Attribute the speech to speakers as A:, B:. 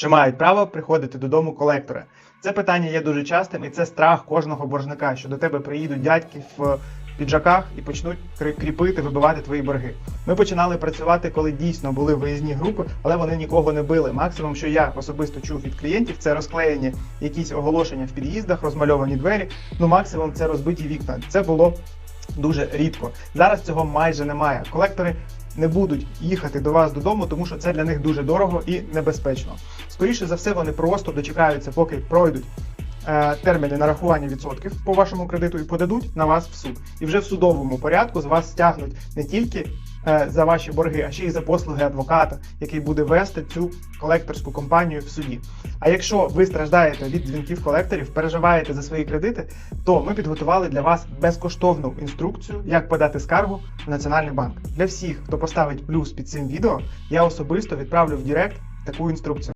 A: Чи мають право приходити додому колектори? Це питання є дуже частим, і це страх кожного боржника, що до тебе приїдуть дядьки в піджаках і почнуть крі- кріпити, вибивати твої борги. Ми починали працювати, коли дійсно були виїзні групи, але вони нікого не били. Максимум, що я особисто чув від клієнтів, це розклеєні якісь оголошення в під'їздах, розмальовані двері. Ну максимум це розбиті вікна. Це було дуже рідко. Зараз цього майже немає. Колектори не будуть їхати до вас додому, тому що це для них дуже дорого і небезпечно. Скоріше за все, вони просто дочекаються, поки пройдуть терміни нарахування відсотків по вашому кредиту і подадуть на вас в суд. І вже в судовому порядку з вас стягнуть не тільки е, за ваші борги, а ще й за послуги адвоката, який буде вести цю колекторську компанію в суді. А якщо ви страждаєте від дзвінків колекторів, переживаєте за свої кредити, то ми підготували для вас безкоштовну інструкцію, як подати скаргу в Національний банк. Для всіх, хто поставить плюс під цим відео, я особисто відправлю в Директ таку інструкцію.